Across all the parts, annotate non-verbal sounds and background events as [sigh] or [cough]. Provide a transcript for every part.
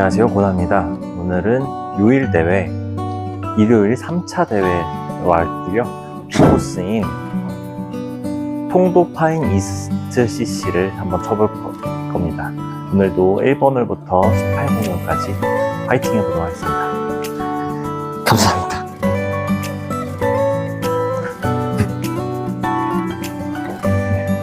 안녕하세요 고나입니다. 오늘은 6일 대회 일요일 3차 대회에 왔고요. 코스인 통도 파인 이스트 CC를 한번 쳐볼 거- 겁니다. 오늘도 1번 홀부터 18번 홀까지 파이팅 해보도록 하겠습니다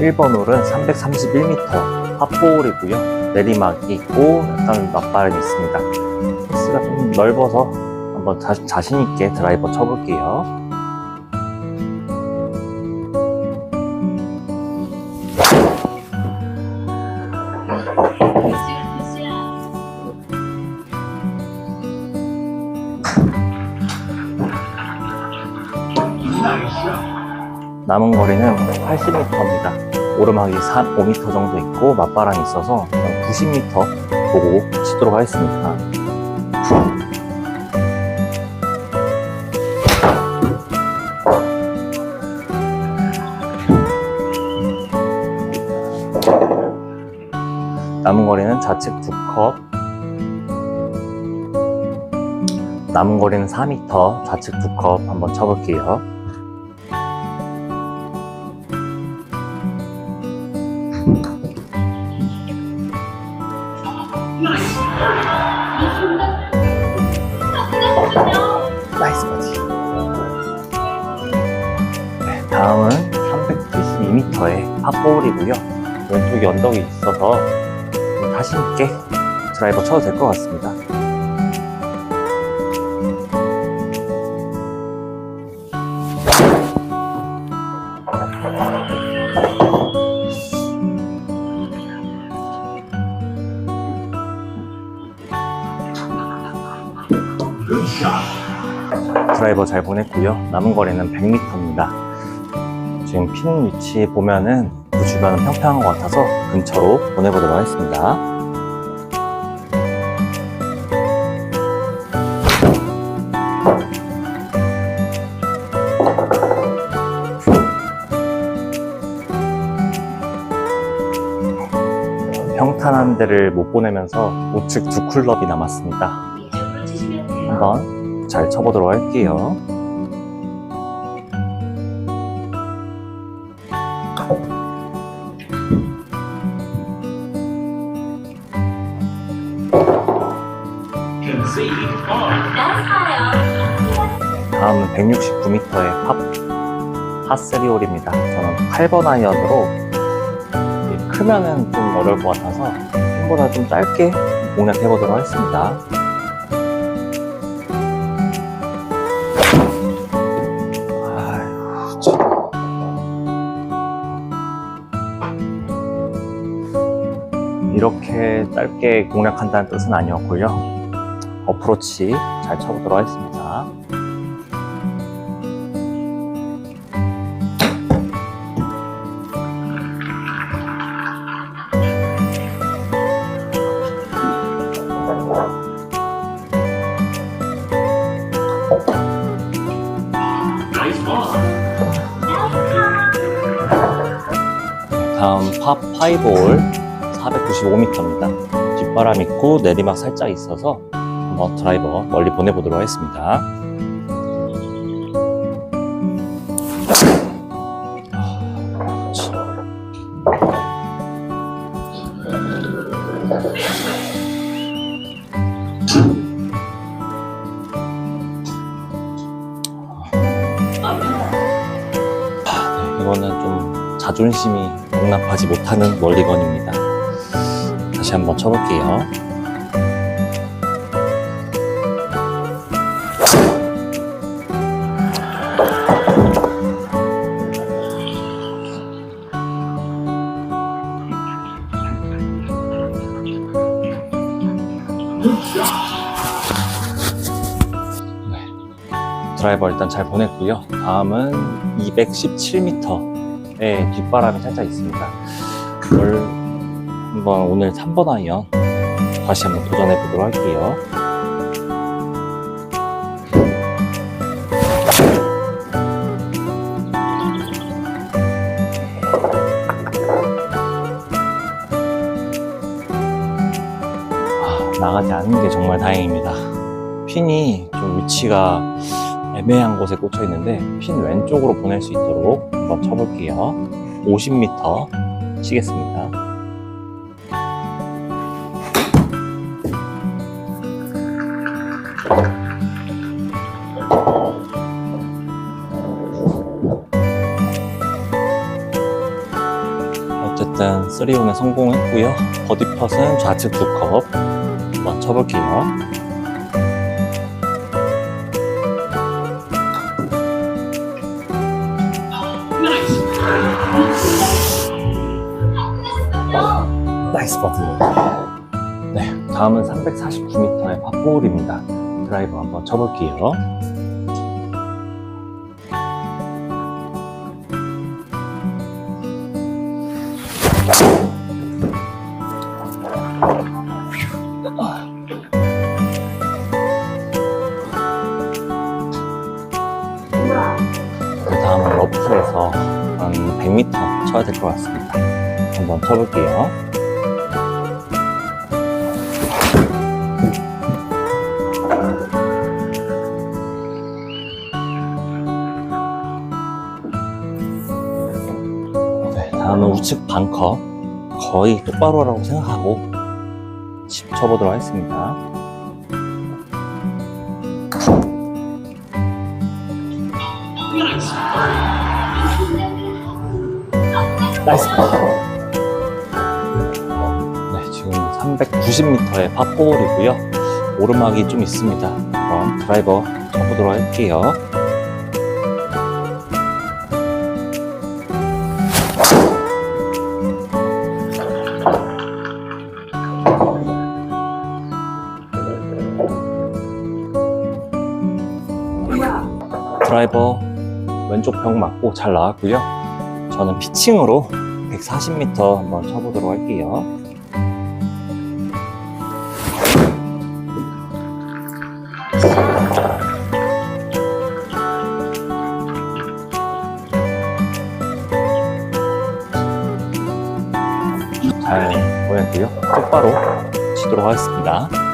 1번 홀은 331m 팝볼이고요 내리막이 있고 약간 맞바람이 있습니다. 코스가 좀 넓어서 한번 자, 자신 있게 드라이버 쳐볼게요. 남은 거리는 80m입니다. 오르막이 3, 5m 정도 있고 맞바람이 있어서 90m 보고 치도록 하겠습니다. 남은 거리는 좌측 2컵 남은 거리는 4m 좌측 2컵 한번 쳐볼게요. 372m의 팝볼이고요. 왼쪽에 언덕이 있어서 좀 자신 있게 드라이버 쳐도 될 것 같습니다. 드라이버 잘 보냈고요. 남은 거리는 100m입니다. 지금 핀 위치 보면은 그 주변은 평평한 것 같아서 근처로 보내보도록 하겠습니다. 평탄한 데를 못 보내면서 우측 두 쿨럽이 남았습니다. 한번 잘 쳐보도록 할게요. 다음은 169m의 팝, 파3홀입니다. 저는 8번 아이언으로 크면은 좀 어려울 것 같아서 핀보다 좀 짧게 공략해보도록 하겠습니다. 이렇게 짧게 공략한다는 뜻은 아니었고요. 어프로치 잘 쳐보도록 하겠습니다. 다음 팝5홀 495m입니다. 뒷바람 있고 내리막 살짝 있어서 한번 드라이버 멀리 보내보도록 하겠습니다. 이거는 좀 자존심이 용납하지 못하는 멀리건입니다. 다시 한번 쳐볼게요. 드라이버 일단 잘 보냈고요. 다음은 217m의 뒷바람이 살짝 있습니다. 이걸 한번 오늘 3번 아이언 다시 한번 도전해 보도록 할게요. 나가지 않은 게 정말 다행입니다. 핀이 좀 위치가 애매한 곳에 꽂혀 있는데 핀 왼쪽으로 보낼 수 있도록 한번 쳐볼게요. 50m 치겠습니다. 어쨌든 3온에 성공했고요. 버디 펫은 좌측 두컵 한번 쳐볼게요. 버디. 네, 다음은 349m의 팝볼입니다. 드라이버 한번 쳐볼게요. 그 다음은 러프에서 한 100m 쳐야 될 것 같습니다. 한번 쳐볼게요. 우측 반컵. 거의 똑바로라고 생각하고 칩 쳐보도록 하겠습니다. 나이스 네, 지금 390m의 팝4홀이고요. 오르막이 좀 있습니다. 한번 드라이버 쳐보도록 할게요. 드라이버 왼쪽 벽 맞고 잘 나왔고요. 저는 피칭으로 140m 한번 쳐보도록 할게요. 잘 보냈고요. 똑바로 치도록 하겠습니다.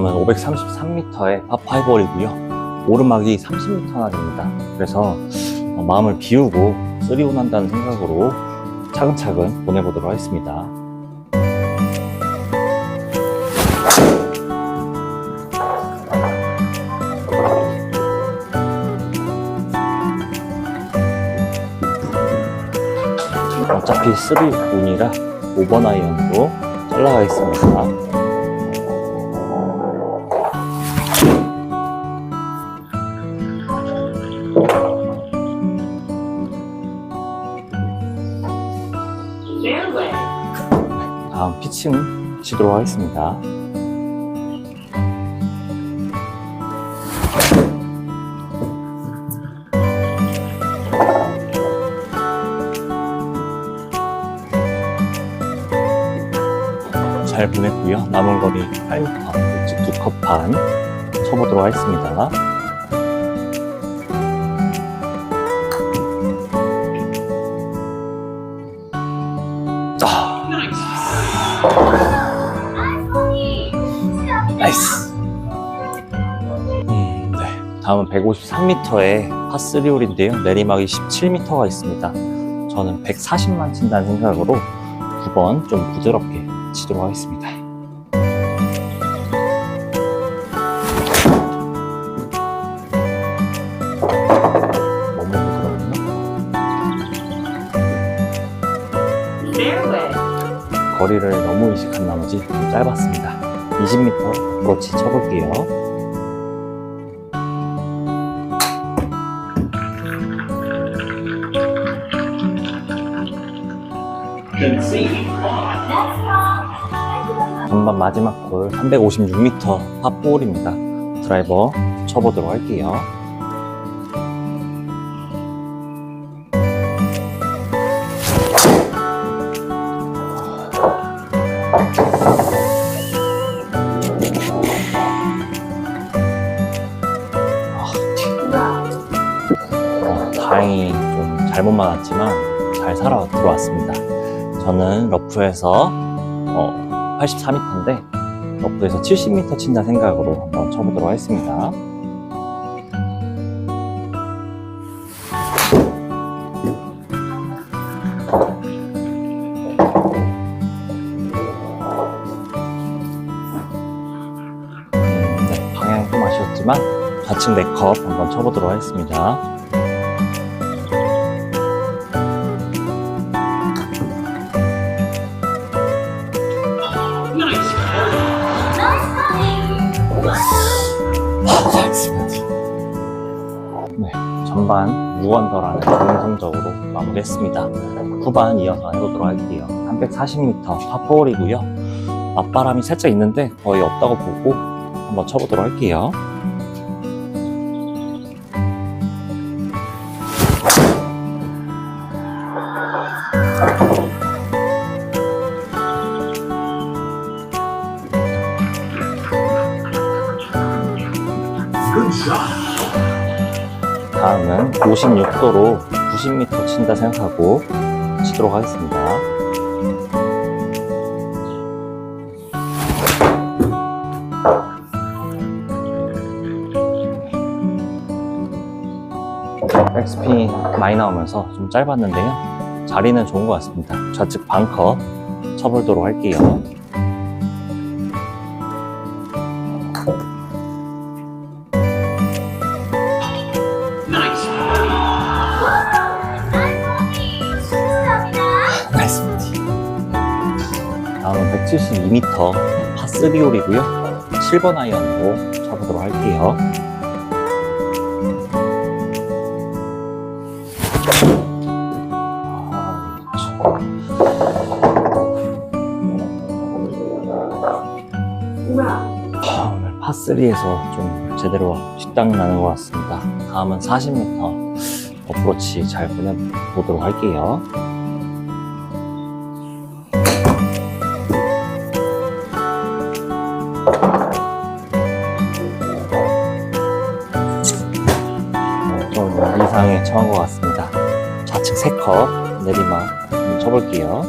다음은 533m의 파5홀이고요. 오르막이 30m나 됩니다. 그래서 어, 마음을 비우고 쓰리온 한다는 생각으로 차근차근 보내보도록 하겠습니다. 어차피 3온이라 5번 아이언으로 잘라가겠습니다. 피칭 치도록 하겠습니다. 잘 보냈고요. 남은 거리 8m, 즉두컵 반 쳐보도록 하겠습니다. 다음은 153m의 파3홀인데요. 내리막이 17m가 있습니다. 저는 140만 친다는 생각으로 두번좀 부드럽게 치도록 하겠습니다. 거리를 너무 의식한 나머지 좀 짧았습니다. 20m 어프로치 쳐볼게요. 전반 마지막 골 356m 팝볼입니다. 드라이버 쳐보도록 할게요. 아, 어, 다행히 좀 잘못 맞았지만 잘 살아 들어왔습니다. 저는 러프에서 어, 84m인데 러프에서 70m 친다 생각으로 한번 쳐보도록 하겠습니다. 음, 네, 방향 좀 아쉬웠지만 좌측 4컵 한번 쳐보도록 하겠습니다. 전반 6원더라는 좋은 성적으로 마무리했습니다. 후반 이어서 해보도록 할게요. 340m 파4홀이고요. 앞바람이 살짝 있는데 거의 없다고 보고 한번 쳐보도록 할게요. 56도로 90m 친다 생각하고 치도록 하겠습니다. 백스핀 많이 나오면서 좀 짧았는데요. 자리는 좋은 것 같습니다. 좌측 반컵 쳐보도록 할게요. 172m 파3 홀이고요. 7번 아이언으로 쳐보도록 할게요. 오늘 파3에서 좀 제대로 식당이 나는 것 같습니다. 다음은 40m 어프로치 잘 보내보도록 할게요. 좀 이상에 처한 것 같습니다. 좌측 3컵 내리막 좀 쳐볼게요.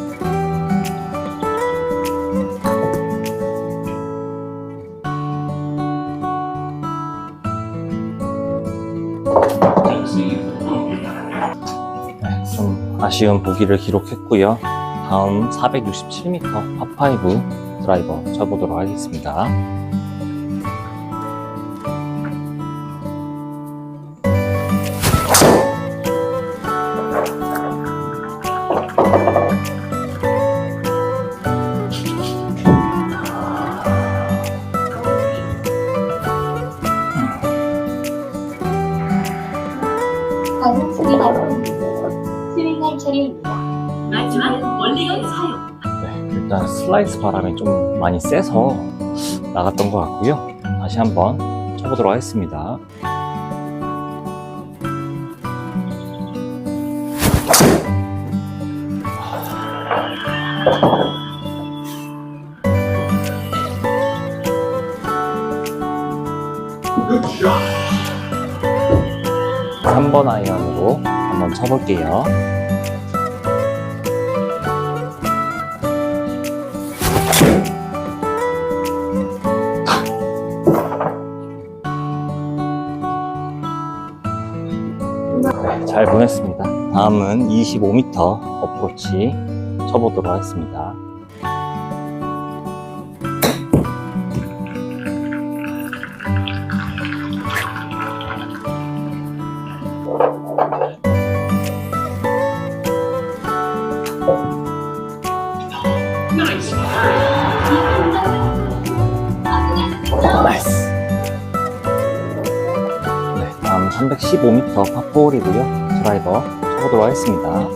네, 좀 아쉬운 보기를 기록했고요. 다음 467m 파5 드라이버 쳐보도록 하겠습니다. 슬라이스 바람이 좀 많이 세서 나갔던 것 같고요. 다시 한번 쳐보도록 하겠습니다. 삼번 아이언으로 한번 쳐볼게요. 다. 다음은 25m 어프로치 쳐보도록 하겠습니다. 네, 다음 315m 파4홀이고요. 드라이버 쳐보도록 하겠습니다.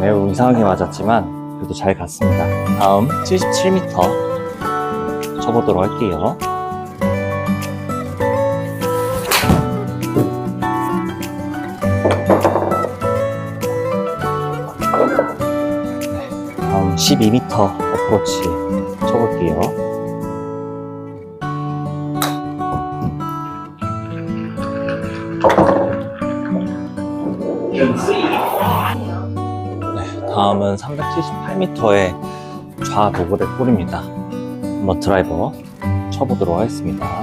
매우 이상하게 맞았지만 그래도 잘 갔습니다. 다음 77m 쳐보도록 할게요. 12m 어프로치 쳐볼게요. 네, 다음은 378m의 좌도그레 홀입니다. 한번 드라이버 쳐보도록 하겠습니다.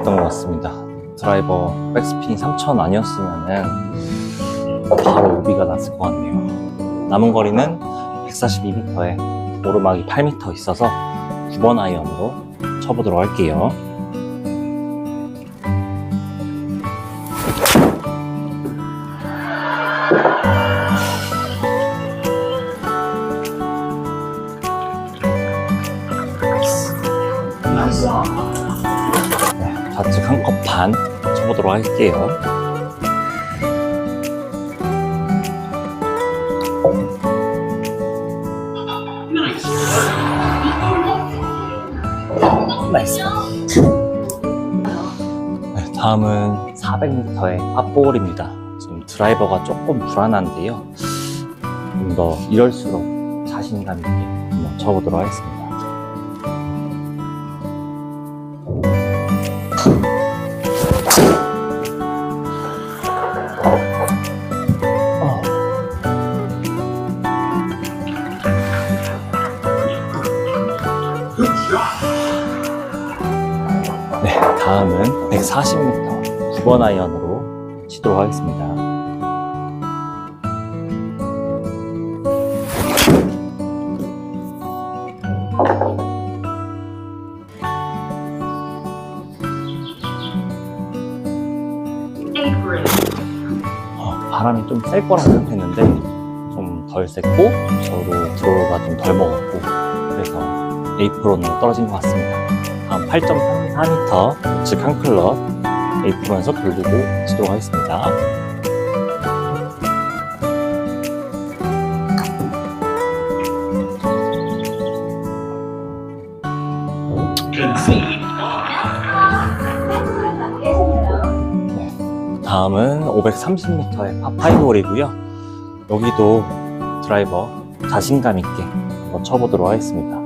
좋았던 것 같습니다. 드라이버 백스핀 3000 아니었으면은 바로 오비가 났을 것 같네요. 남은 거리는 142m에 오르막이 8m 있어서 9번 아이언으로 쳐보도록 할게요. 할게요. 나이스. 네, 다음은 400m의 팝볼입니다. 지금 드라이버가 조금 불안한데요. 좀 더 이럴수록 자신감 있게 한번 쳐보도록 하겠습니다. 9번 아이언으로 치도록 하겠습니다. 어, 바람이 좀 셀 거라 생각했는데 좀 덜 셌고 저로 드로우가 좀 덜 먹었고 그래서 에이프론으로 떨어진 것 같습니다. 다음 8.34m 즉 한 클럽 에 이프론에서 돌리고 치도록 하겠습니다. 다음은 530m의 파5홀이고요. 여기도 드라이버 자신감 있게 한번 쳐보도록 하겠습니다.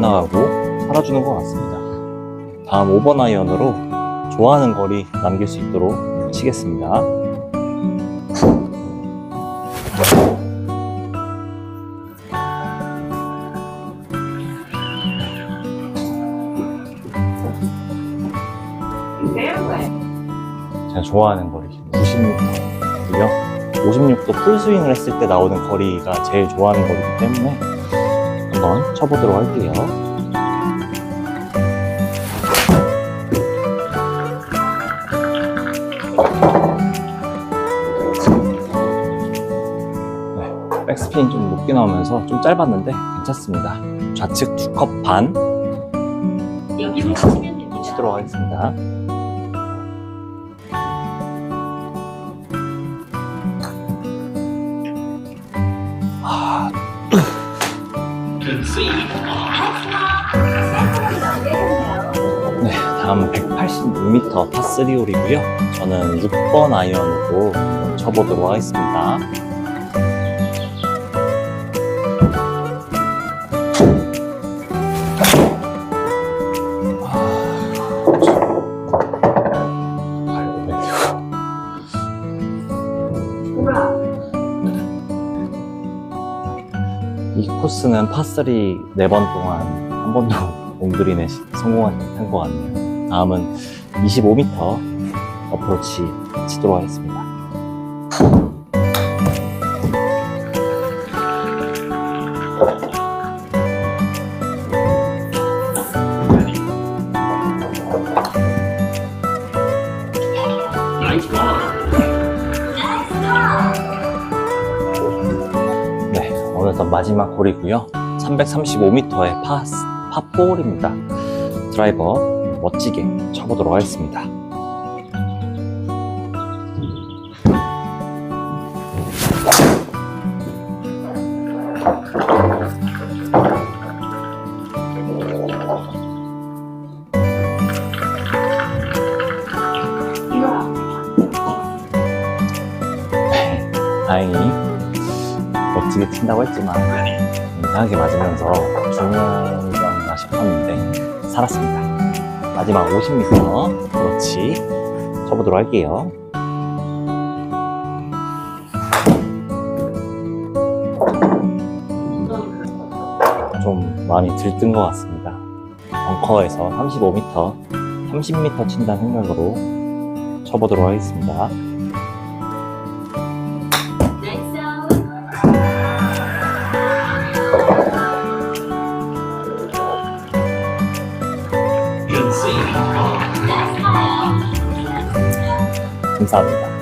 안 나가고 살아주는 것 같습니다. 다음 5번 아이언으로 좋아하는 거리 남길 수 있도록 치겠습니다. 제가 좋아하는 거리 90m고요. 56도 풀스윙을 했을 때 나오는 거리가 제일 좋아하는 거리이기 때문에 한번 쳐보도록 할게요. 네, 백스핀 좀 높게 나오면서 좀 짧았는데 괜찮습니다. 좌측 두 컵 반 여기로 치면 됩니다. 치도록 하겠습니다. 네, 다음 186m 파3 홀이고요. 저는 6번 아이언으로 쳐보도록 하겠습니다. 파 3, 4번 동안 한 번도 [laughs] 옹그린에 성공한 것 같네요. 다음은 25m 어프로치 치도록 하겠습니다. 네, 오늘도 마지막 골이고요. 335m의 파, 파4홀입니다. 드라이버 멋지게 쳐보도록 하겠습니다. 다행히 멋지게 튄다고 했지만 이상하게 맞으면서 죽는가 싶었는데 살았습니다. 마지막 50m 그렇지 쳐보도록 할게요. 좀 많이 들뜬 것 같습니다. 벙커에서 35m, 30m 친다는 생각으로 쳐보도록 하겠습니다. 감사합니다.